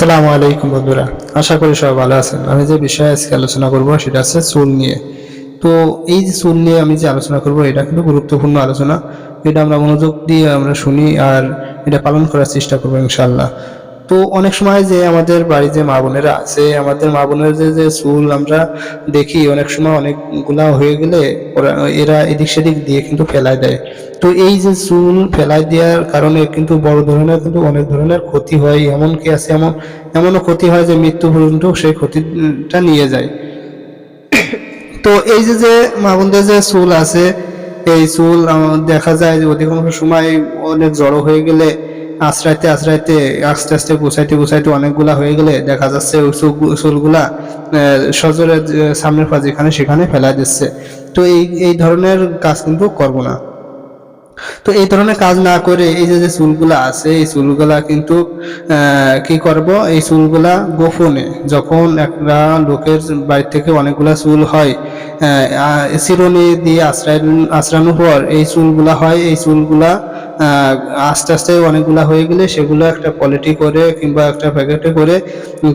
আসসালামু আলাইকুম বন্ধুরা, আশা করি সবাই ভালো আছেন। আমি যে বিষয়ে আজকে আলোচনা করব সেটা আছে চুল নিয়ে। তো এই যে চুল নিয়ে আমি যে আলোচনা করব, এটা কিন্তু গুরুত্বপূর্ণ আলোচনা। এটা আমরা মনোযোগ দিয়ে আমরা শুনি আর এটা পালন করার চেষ্টা করব ইনশাল্লাহ তো অনেক সময় যে আমাদের বাড়ি যে মা বোনেরা আছে, আমাদের মা বোনের যে যে চুল আমরা দেখি, অনেক সময় অনেকগুলা হয়ে গেলে ওরা, এরা এদিক সেদিক দিয়ে কিন্তু ফেলায় দেয়। তো এই যে চুল ফেলাই দেওয়ার কারণে কিন্তু বড় ধরনের কিন্তু অনেক ধরনের ক্ষতি হয় এমন কি আছে এমন, এমনও ক্ষতি হয় যে মৃত্যু পর্যন্ত সেই ক্ষতিটা নিয়ে যায়। তো এই যে যে মা বোনদের যে চুল আছে, এই চুল দেখা যায় যে অধিকাংশ সময় অনেক জড়ো হয়ে গেলে আশ্রাইতে আশ্রাইতে আস্তে আস্তে গুছাইতে গুছাইতে অনেকগুলা হয়ে গেলে দেখা যাচ্ছে ওই চুল- চুলগুলা আহ, সামনের পা যেখানে সেখানে ফেলা দিচ্ছে। তো এই এই ধরনের কাজ কিন্তু করব না। তো এই ধরনের কাজ না করে এই যে যে চুলগুলা আছে এই চুলগুলা কিন্তু কি করব? এই চুলগুলা গোপনে যখন একটা লোকের বাড়ি থেকে অনেকগুলা চুল হয় চিরুনি দিয়ে আশ্রয় আশ্রানোর পর এই চুলগুলা হয় এই চুলগুলা আস্তে আস্তে অনেকগুলা হয়ে গেলে সেগুলো একটা পলিটি করে কিংবা একটা প্যাকেটে করে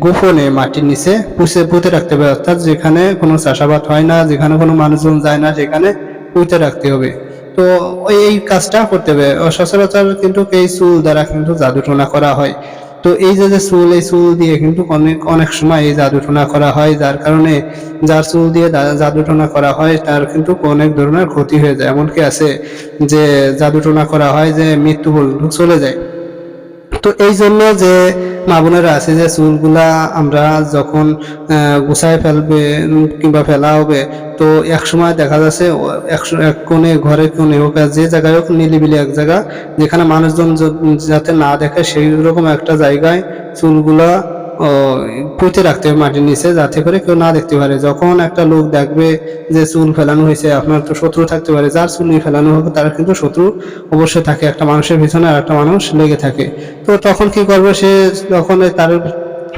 গোপনে মাটির নিচে পুষে পুঁতে রাখতে হবে। অর্থাৎ যেখানে কোনো চাষাবাদ হয় না, যেখানে কোনো মানুষজন যায় না, সেখানে পুঁতে রাখতে হবে। তো এই কাজটা করতে হবে। সচরাচর কিন্তু এই চুল দ্বারা কিন্তু জাদুটোনা করা হয়। তো এই যে যে চুল, এই চুল দিয়ে কিন্তু অনেক অনেক সময় এই জাদুটোনা করা হয়, যার কারণে যার চুল দিয়ে জাদু জাদুটোনা করা হয়, তার কিন্তু অনেক ধরনের ক্ষতি হয়ে যায়। এমনকি আছে যে জাদুটোনা করা হয় যে মৃত্যু চলে যায়। তো এই জন্য যে মা বোনেরা আছে যে চুলগুলা আমরা যখন গুছায় ফেলবে, কিংবা ফেলা হবে, তো এক সময় দেখা যাচ্ছে এক কোণে ঘরে কোণে হোক যে জায়গায় হোক, নিলিবিলি এক জায়গা, যেখানে মানুষজন যাতে না দেখে সেই রকম একটা জায়গায় চুলগুলা পুঁতে রাখতে হবে মাটির নিচে যাতে করে কেউ না দেখতে পারে। যখন একটা লোক দেখবে যে চুল ফেলানো হয়েছে, আপনার তো শত্রু থাকতে পারে, যার চুল নিয়ে ফেলানো হবে, তার কিন্তু শত্রু অবশ্যই থাকে। একটা মানুষের পিছনে আর একটা মানুষ লেগে থাকে। তো তখন কি করবে সে? যখন তার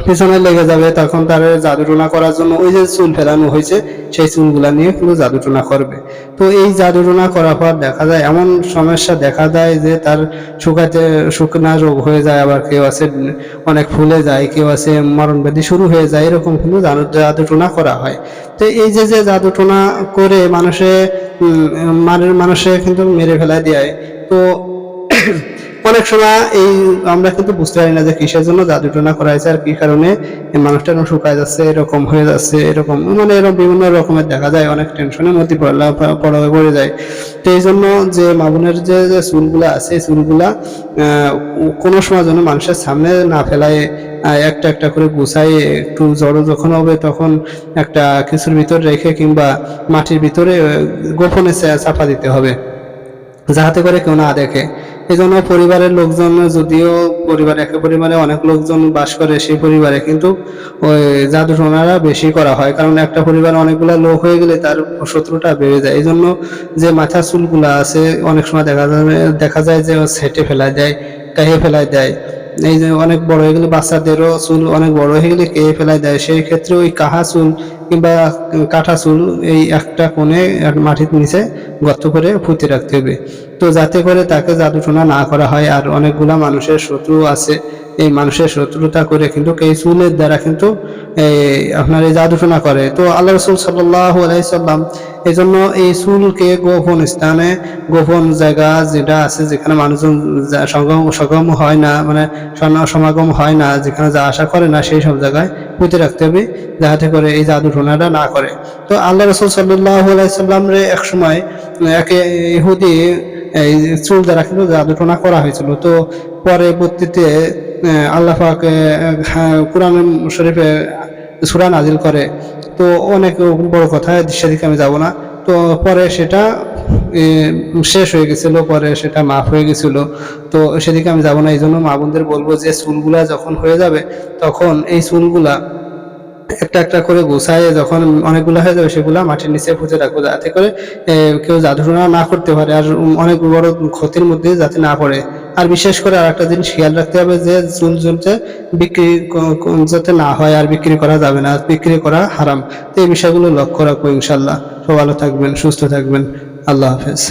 পিছনে লেগে যাবে, তখন তার জাদুটোনা করার জন্য ওই যে চুল ফেলানো হয়েছে, সেই চুলগুলা নিয়ে কিন্তু জাদুটোনা করবে। তো এই জাদুটোনা করার পর দেখা যায়, এমন সমস্যা দেখা দেয় যে তার শুকাতে, শুকনা রোগ হয়ে যায়, আবার কেউ আছে, অনেক ফুলে যায়, কেউ আছে মরণ ব্যাধি শুরু হয়ে যায়, এরকম কিন্তু জাদু- জাদুটোনা করা হয়। তো এই যে যে জাদুটোনা করে মানুষে মানে মানুষে কিন্তু মেরে ফেলা দেয়। তো অনেক সময় এই আমরা কিন্তু বুঝতে পারি না যে কিসের জন্য জাদুটোনা করা হয়েছে আর কি কারণে মানুষটা এরকম শুকায় যাচ্ছে, এরকম হয়ে যাচ্ছে, এরকম মানে এরকম বিভিন্ন রকমের দেখা যায়, অনেক টেনশনের মধ্যে পড়া পড়ে যায়। তো এই জন্য যে মামুনের যে যে চুলগুলা আছে, এই চুলগুলা কোনো সময় যেন মানুষের সামনে না ফেলায় একটা একটা করে গুছাই একটু জড়ো যখন হবে তখন একটা কিছুর ভিতর রেখে কিংবা মাটির ভিতরে গোপনে চাপা দিতে হবে। যাহাতে করে কেউ না দেখে। এই জন্য পরিবারের লোকজন যদিও পরিবার একে পরিবারে অনেক লোকজন বাস করে সেই পরিবারে, কিন্তু ওই জাদুটোনারা বেশি করা হয়। কারণ একটা পরিবারে অনেকগুলো লোক হয়ে গেলে তার শত্রুটা বেড়ে যায়। এই জন্য যে মাথার চুলগুলা আছে, অনেক সময় দেখা যায় দেখা যায় যে সেটে ফেলা দেয়, কাহে ফেলায় দেয়। এই যে অনেক বড় হয়ে গেলে বাচ্চাদেরও চুল অনেক বড় হয়ে গেলে কে ফেলায় দেয়। সেই ক্ষেত্রে ওই কাহা চুল কিংবা কাঠা চুল, এই একটা কোণে এক মাটির নিচে গর্ত করে পুঁতে রাখতে হবে। তো যাতে করে তাকে জাদুটোনা না করা হয়, আর অনেকগুলা মানুষের শত্রু আছে। এই মানুষের শত্রুতা করে কিন্তু এই চুলের দ্বারা কিন্তু আপনার এই জাদুটোনা করে। তো আল্লাহ রসুল সাল্লাহ আলাইসাল্লাম এই জন্য এই চুলকে গোপন স্থানে, গোপন জায়গা যেটা আছে, যেখানে মানুষজন সগম সগম হয় না মানে সমাগম হয় না, যেখানে যা আশা করে না, সেই সব জায়গায় পুঁতে রাখতে হবে যাতে করে এই জাদুটোনাটা না করে। তো আল্লাহ রসুল সাল্লাহ আলাইসাল্লাম রে এক সময়, একে ইহুদি, এই চুল দ্বারা কিন্তু জাদুটোনা করা হয়েছিল। তো পরবর্তীতে আল্লাহ পাক কোরআন শরীফে সুরা নাজিল করে। তো অনেক বড় কথা, সেদিকে আমি যাব না। তো পরে সেটা শেষ হয়ে গেছিল, পরে সেটা মাফ হয়ে গেছিল। তো সেদিকে আমি যাব না, এই জন্য মা বোনদের বলব যে চুলগুলা যখন হয়ে যাবে, তখন এই চুলগুলা একটা একটা করে গোছায় যখন অনেকগুলো হয়ে যাবে, সেগুলা মাটির নিচে পুঁতে রাখব, যাতে করে কেউ জাদুটোনা না করতে পারে, আর অনেক বড় ক্ষতির মধ্যে যাতে না পড়ে। আর বিশেষ করে আর একটা জিনিস খেয়াল রাখতে হবে যে, চুল চুলতে বিক্রি যাতে না হয়, আর বিক্রি করা যাবে না বিক্রি করা হারাম। তো এই বিষয়গুলো লক্ষ্য রাখব ইনশাল্লাহ সব ভালো থাকবেন, সুস্থ থাকবেন। আল্লাহ হাফেজ।